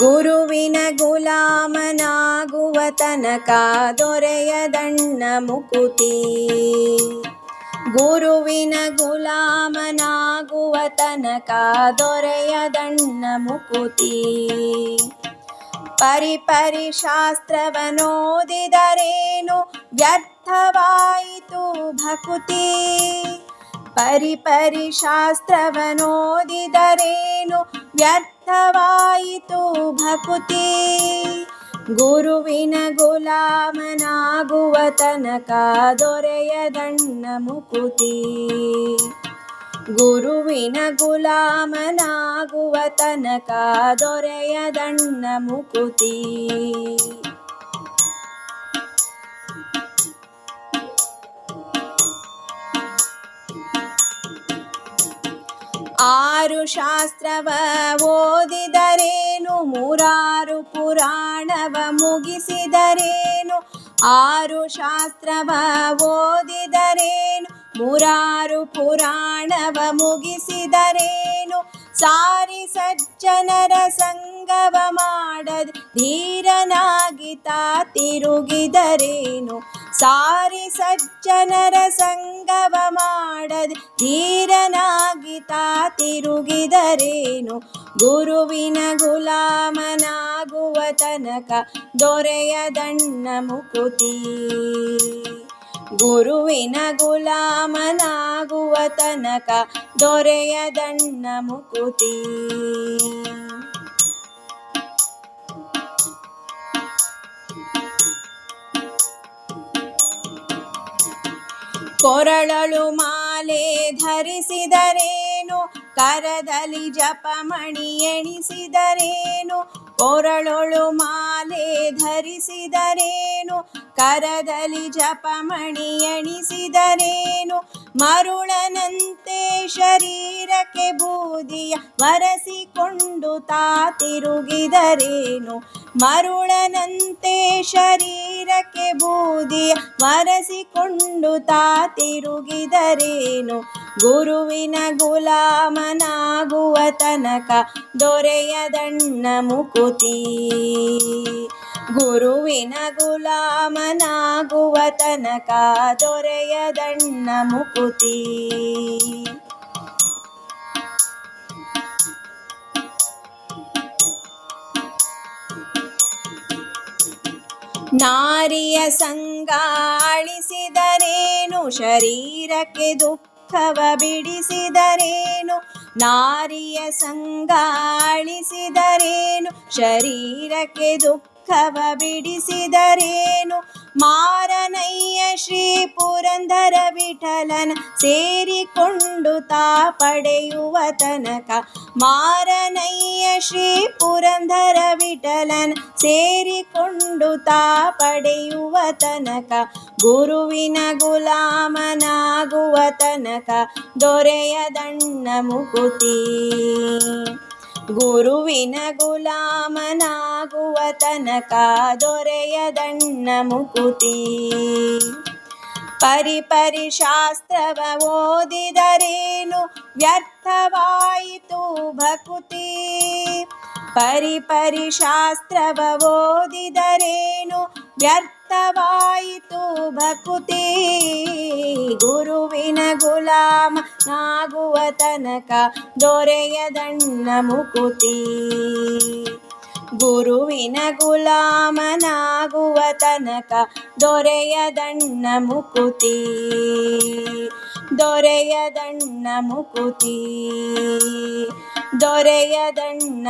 ಗುರುವಿನ ಗುಲಾಮನಾಗುವ ತನಕ ದೊರೆಯದಣ್ಣ ಮುಕುತಿ ಗುರುವಿನ ಗುಲಾಮನಾಗುವ ತನಕ ದೊರೆಯದಣ್ಣ ಮುಕುತಿ ಪರಿ ಪರಿ ಶಾಸ್ತ್ರವನೋದಿದರೇನು ವ್ಯರ್ಥವಾಯಿತು ಭಕುತಿ ಪರಿ ಪರಿ ಶಾಸ್ತ್ರವನೋದಿದರೇನು ವ್ಯರ್ಥವಾಯಿತು वायितु भपुती गुरुविन गुलामनागुवतन का दोरयदण्डमुकुती गुरुविन गुलामनागुवतन का दोरयदण्डमुकुती ಆರು ಶಾಸ್ತ್ರವ ಓದಿದರೇನು? ಮೂರಾರು ಪುರಾಣವ ಮುಗಿಸಿದರೇನು? ಆರು ಶಾಸ್ತ್ರವ ಓದಿದರೇನು? ಮೂರಾರು ಪುರಾಣವ ಮುಗಿಸಿದರೇನು? ಸಾರಿ ಸಜ್ಜನರ ಸಂಗವ ಮಾಡದ ಧೀರನಾಗಿತ ತಿರುಗಿದರೇನು? ಸಾರಿ ಸಜ್ಜನರ ಸಂಗವ ಮಾಡದ ಧೀರನಾಗಿತಾ ತಿರುಗಿದರೇನು? ಗುರುವಿನ ಗುಲಾಮನಾಗುವ ತನಕ ದೊರೆಯದಣ್ಣ ಮುಕುತಿ. ಗುರುವಿನ ಗುಲಾಮನಾಗುವ ತನಕ ದೊರೆಯದಣ್ಣ ಮುಕುತಿ. ಕೊರಳಲು ಮಾಲೆ ಧರಿಸಿದರೇನು? ಕರದಲ್ಲಿ ಜಪಮಣಿ ಎಣಿಸಿದರೇನು? ಕೊರಳೊಳು ಮಾಲೆ ಧರಿಸಿದರೇನು? ಕರದಲ್ಲಿ ಜಪಮಣಿ ಎಣಿಸಿದರೇನು ಮರುಳನಂತೆ ಶರೀರಕ್ಕೆ ಬೂದಿಯ ವರಸಿಕೊಂಡು ತಾ ತಿರುಗಿದರೇನು? ಮರುಳನಂತೆ ಶರೀರಕ್ಕೆ ಬೂದಿಯ ವರಸಿಕೊಂಡು ತಾ ತಿರುಗಿದರೇನು? ಗುರುವಿನ ಗುಲಾಮನಾಗುವ ತನಕ ದೊರೆಯದಣ್ಣ ಮುಕುತಿ. ಗುರುವಿನ ಗುಲಾಮನಾಗುವ ತನಕ ದೊರೆಯದಣ್ಣ ಮುಕುತಿ. ನಾರಿಯ ಸಂಗ ಅಳಿಸಿದರೇನು ಶರೀರಕ್ಕೆ ದುಃಖವ ಬಿಡಿಸಿದರೇನು, ನಾರಿಯ ಸಂಗ ಅಳಿಸಿದರೇನು ಶರೀರಕ್ಕೆ ದುಃಖವ ಬಿಡಿಸಿದರೇನು? ಮಾರನಯ್ಯ ಶ್ರೀ ಪುರಂದರ ವಿಠಲನ ಸೇರಿಕೊಂಡು ತಾ ಪಡೆಯುವ ತನಕ ಮಾರನಯ್ಯ ಶ್ರೀ ಪುರಂದರ ವಿಠಲನ ಸೇರಿಕೊಂಡು ತಾ ಪಡೆಯುವ ತನಕ ಗುರುವಿನ ಗುಲಾಮನಾಗುವ ತನಕ ದೊರೆಯದಣ್ಣ ಮುಕುತಿ. ಗುರುವಿನ ಗುಲಾಮನಾಗುವ ತನಕ ದೊರೆಯದಣ್ಣ ಮುಕುತಿ. ಪರಿ ಪರಿ ಶಾಸ್ತ್ರವ ಓದಿದರೇನು? ವ್ಯರ್ಥವಾಯಿತು ಭಕುತಿ. ಪರಿಪರಿ ಪರಿ ಶಾಸ್ತ್ರವ ಓದಿದರೇನು? ವ್ಯರ್ಥವಾಯಿತು ಭಕುತಿ. ಗುರುವಿನ ಗುಲಾಮ ನಾಗುವ ತನಕ ದೊರೆಯದಣ್ಣ ಮುಕುತಿ. ಗುರುವಿನ ಗುಲಾಮನಾಗುವ ತನಕ ದೊರೆಯದಣ್ಣ ಮುಕುತಿ. ದೊರೆಯದಣ್ಣ ಮುಕುತಿ. ದೊರೆಯದಣ್ಣ